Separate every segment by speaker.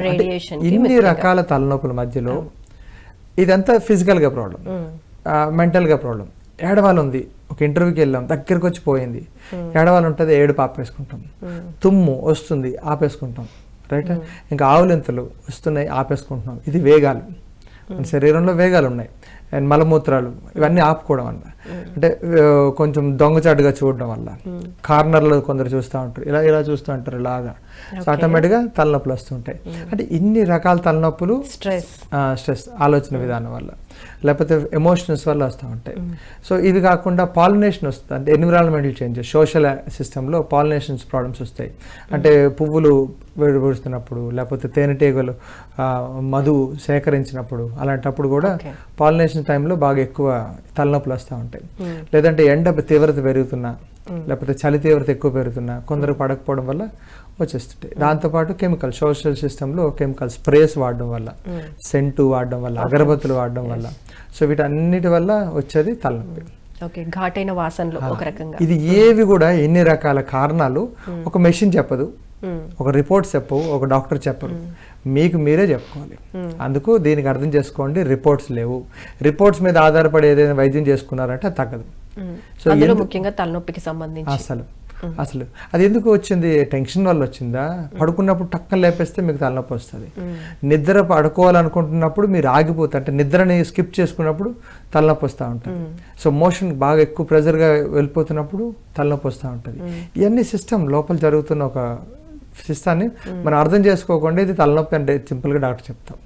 Speaker 1: Radiation
Speaker 2: ఇన్ని రకాల తలనొప్పుల మధ్యలో ఇదంతా ఫిజికల్గా ప్రాబ్లం మెంటల్గా ప్రాబ్లం ఏడవాళ్ళు ఉంది ఒక ఇంటర్వ్యూకి వెళ్ళాం. దగ్గరికి వచ్చి పోయింది. ఏడవాళ్ళు ఉంటుంది ఏడు ఆపేసుకుంటాం తుమ్ము వస్తుంది ఆపేసుకుంటాం. రైట్ ఇంకా ఆవులింతలు వస్తున్నాయి ఆపేసుకుంటున్నాం. ఇది వేగాలు. శరీరంలో వేగాలు ఉన్నాయి. అండ్ మలమూత్రాలు ఇవన్నీ ఆపుకోవడం వల్ల. అంటే ఆ, కొంచెం దొంగచాటుగా చూడడం వల్ల. కార్నర్లో కొందరు చూస్తూ ఉంటారు. ఇలా ఇలా చూస్తూ ఉంటారు ఇలాగా. సో ఆటోమేటిక్గా తలనొప్పులు వస్తుంటాయి అంటే ఇన్ని రకాల తలనొప్పులు
Speaker 1: స్ట్రెస్
Speaker 2: స్ట్రెస్ ఆలోచన విధానం వల్ల. లేకపోతే ఎమోషన్స్ వల్ల వస్తూ ఉంటాయి. సో ఇది కాకుండా పాలినేషన్ వస్తుంది. అంటే ఎన్విరాన్మెంటల్ చేంజెస్ సోషల్ సిస్టంలో పాలినేషన్స్ ప్రాబ్లమ్స్ వస్తాయి. అంటే పువ్వులు విడిపడుతున్నప్పుడు లేకపోతే తేనెటీగలు మధు సేకరించినప్పుడు అలాంటప్పుడు కూడా. పాలినేషన్ టైంలో బాగా ఎక్కువ తలనొప్పులు వస్తూ ఉంటాయి. లేదంటే ఎండ తీవ్రత పెరుగుతున్నా లేకపోతే చలి తీవ్రత ఎక్కువ పెరుగుతున్నా కొందరు పడకపోవడం వల్ల వచ్చేస్తుంటాయి. దాంతోపాటు కెమికల్ సోషల్ సిస్టంలో కెమికల్ స్ప్రేస్ వాడడం వల్ల సెంటు వాడడం వల్ల అగరబత్తులు వాడడం వల్ల. సో వీటన్నిటి వల్ల వచ్చేది తలనొప్పి.
Speaker 1: ఓకే ఘాటైన వాసనలు ఒక రకంగా.
Speaker 2: ఇది ఏవి కూడా ఎన్ని రకాల కారణాలు ఒక మెషిన్ చెప్పదు. ఒక రిపోర్ట్ చెప్పవు ఒక డాక్టర్ చెప్పరు. మీకు మీరే చెప్పుకోవాలి. అందుకు దీనికి అర్థం చేసుకోండి రిపోర్ట్స్ లేవు. రిపోర్ట్స్ మీద ఆధారపడి ఏదైనా వైద్యం చేసుకున్నారంటే తగ్గదు. సో
Speaker 1: ముఖ్యంగా తలనొప్పికి సంబంధించి.
Speaker 2: అసలు. అసలు. అది ఎందుకు వచ్చింది? టెన్షన్ వల్ల వచ్చిందా? పడుకున్నప్పుడు టక్కన లేపేస్తే మీకు తలనొప్పి వస్తుంది. నిద్ర పడుకోవాలనుకుంటున్నప్పుడు మీరు ఆగిపోతారు అంటే నిద్రని స్కిప్ చేసుకున్నప్పుడు తలనొప్పి వస్తూ ఉంటుంది. సో మోషన్ బాగా ఎక్కువ ప్రెజర్గా వెళ్ళిపోతున్నప్పుడు తలనొప్పి వస్తూ ఉంటుంది. ఇవన్నీ సిస్టమ్ లోపల జరుగుతున్న ఒక సిస్టాన్ని మనం అర్థం చేసుకోకుండా ఇది తలనొప్పి అంటే సింపుల్గా డాక్టర్ చెప్తాం.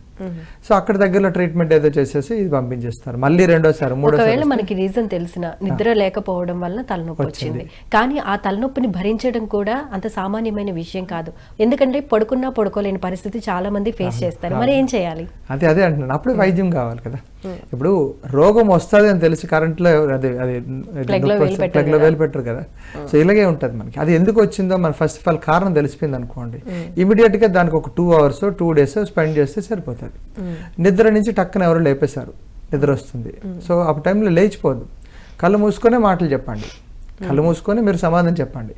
Speaker 2: సో అక్కడ దగ్గరలో ట్రీట్మెంట్ ఏదో చేసేసి ఇది పంపించేస్తారు. మళ్ళీ రెండోసారి
Speaker 1: ఒకవేళ మనకి రీజన్ తెలిసిన నిద్ర లేకపోవడం వల్ల తలనొప్పి వచ్చింది. కానీ ఆ తలనొప్పిని భరించడం కూడా అంత సామాన్యమైన విషయం కాదు. ఎందుకంటే పడుకున్నా పడుకోలేని పరిస్థితి చాలా మంది ఫేస్ చేస్తారు. మరి ఏం చేయాలి?
Speaker 2: అదే అదే అంటున్నాను. అప్పుడే వైద్యం కావాలి కదా. ఇప్పుడు రోగం వస్తుంది అని తెలిసి కరెంట్లో అది అది
Speaker 1: Plug లో వేలు పెట్టరు
Speaker 2: కదా. సో ఇలాగే ఉంటుంది మనకి. అది ఎందుకు వచ్చిందో మన ఫస్ట్ ఆఫ్ ఆల్ కారణం తెలిసిపోయింది అనుకోండి. ఇమీడియట్గా దానికి ఒక two hours two days spend చేస్తే సరిపోతుంది. నిద్ర నుంచి టక్కన ఎవరు లేపేశారు. నిద్ర వస్తుంది. సో ఆ టైంలో లేచిపోద్దు కళ్ళు మూసుకొనే మాటలు చెప్పండి. కళ్ళు మూసుకొని మీరు సమాధానం చెప్పండి.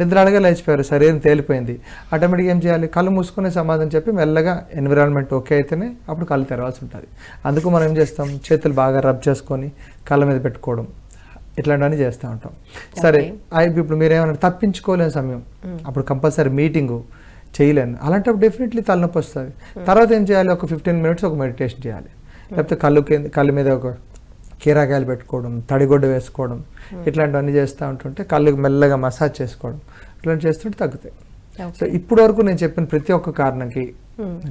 Speaker 2: నిద్ర అడగా లేచిపోయారు. శరీరం తేలిపోయింది? ఆటోమేటిక్గా ఏం చేయాలి? కళ్ళు మూసుకొని సమాధానం చెప్పి మెల్లగా ఎన్విరాన్మెంట్ ఓకే అయితేనే అప్పుడు కళ్ళు తెరవాల్సి ఉంటుంది. అందుకు మనం ఏం చేస్తాం? చేతులు బాగా రబ్ చేసుకొని కళ్ళ మీద పెట్టుకోవడం. ఇట్లాంటివన్నీ చేస్తూ ఉంటాం. సరే ఇప్పుడు మీరేమన్నా తప్పించుకోలేని సమయం. అప్పుడు కంపల్సరీ మీటింగు. చేయలేను. అలాంటప్పుడు డెఫినెట్లీ తలనొప్పి వస్తుంది. తర్వాత ఏం చేయాలి? ఒక ఫిఫ్టీన్ మినిట్స్ ఒక మెడిటేషన్ చేయాలి. లేకపోతే కళ్ళు కళ్ళ మీద ఒక కీరాకాయలు పెట్టుకోవడం తడిగొడ్డ వేసుకోవడం ఇట్లాంటివన్నీ చేస్తూ ఉంటుంటే కళ్ళు మెల్లగా మసాజ్ చేసుకోవడం ఇట్లాంటి చేస్తుంటే తగ్గుతాయి. సో ఇప్పటి వరకు నేను చెప్పిన ప్రతి ఒక్క కారణంకి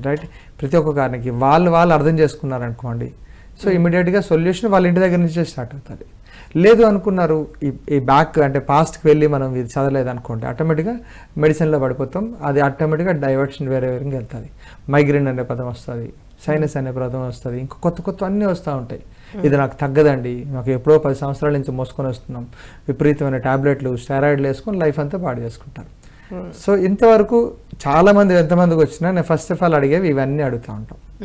Speaker 2: రైట్ ప్రతి ఒక్క కారణంకి వాళ్ళు వాళ్ళు అర్థం చేసుకున్నారనుకోండి. సో ఇమీడియట్గా సొల్యూషన్ వాళ్ళ ఇంటి దగ్గర నుంచే స్టార్ట్ అవుతుంది. లేదు అనుకున్నారు. ఈ ఈ బ్యాక్ అంటే పాస్ట్కి వెళ్ళి మనం ఇది చదవలేదు అనుకోండి ఆటోమేటిక్గా మెడిసిన్లో పడిపోతాం. అది ఆటోమేటిక్గా డైవర్షన్ వేరే వేరేకి వెళ్తుంది. మైగ్రేన్ అనే పదం వస్తుంది సైనస్ అనే పదం వస్తుంది ఇంకా కొత్త కొత్త అన్నీ వస్తూ ఉంటాయి. ఇది నాకు తగ్గదండి. నాకు ఎప్పుడో పది సంవత్సరాల నుంచి మోసుకొని వస్తున్నాం. విపరీతమైన టాబ్లెట్లు స్టెరాయిడ్లు వేసుకొని లైఫ్ అంతా పాడు చేసుకుంటారు. సో ఇంతవరకు చాలా మంది ఎంతమందికి వచ్చినా నేను ఫస్ట్ ఆఫ్ ఆల్ అడిగేవి ఇవన్నీ అడుగుతూ ఉంటాం.